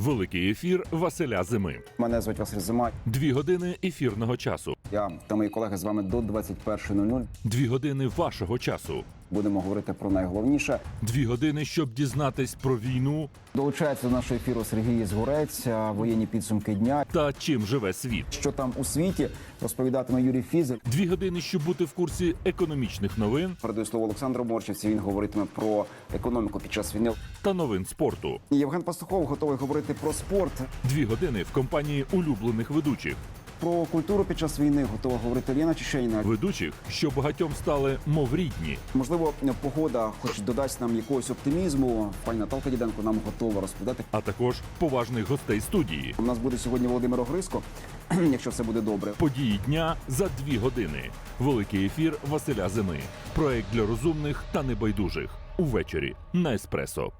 Великий ефір Василя Зими. Мене звуть Василь Зима. Дві години ефірного часу. Я та мої колеги з вами до 21.00. Дві години вашого часу. Будемо говорити про найголовніше. Дві години, щоб дізнатись про війну Долучається до нашого ефіру Сергій Згурець, воєнні підсумки дня. та чим живе світ. Що там у світі розповідатиме Юрій Фізик. Дві години, щоб бути в курсі економічних новин Передаю слово Олександру Морчевці. Він говоритиме про економіку під час війни. та новин спорту. Євген Пастухов готовий говорити про спорт, Дві години в компанії улюблених ведучих. Про культуру під час війни. Готова говорити Ліна Чеченіна. Ведучих, що багатьом стали мов рідні. Можливо, погода, хоч додасть нам якогось оптимізму. Пані Наталка Діденко нам готова розповідати. а також поважних гостей студії. У нас буде сьогодні Володимир Огриско, якщо все буде добре. Події дня за дві години. Великий ефір Василя Зими. Проект для розумних та небайдужих. Увечері на еспресо.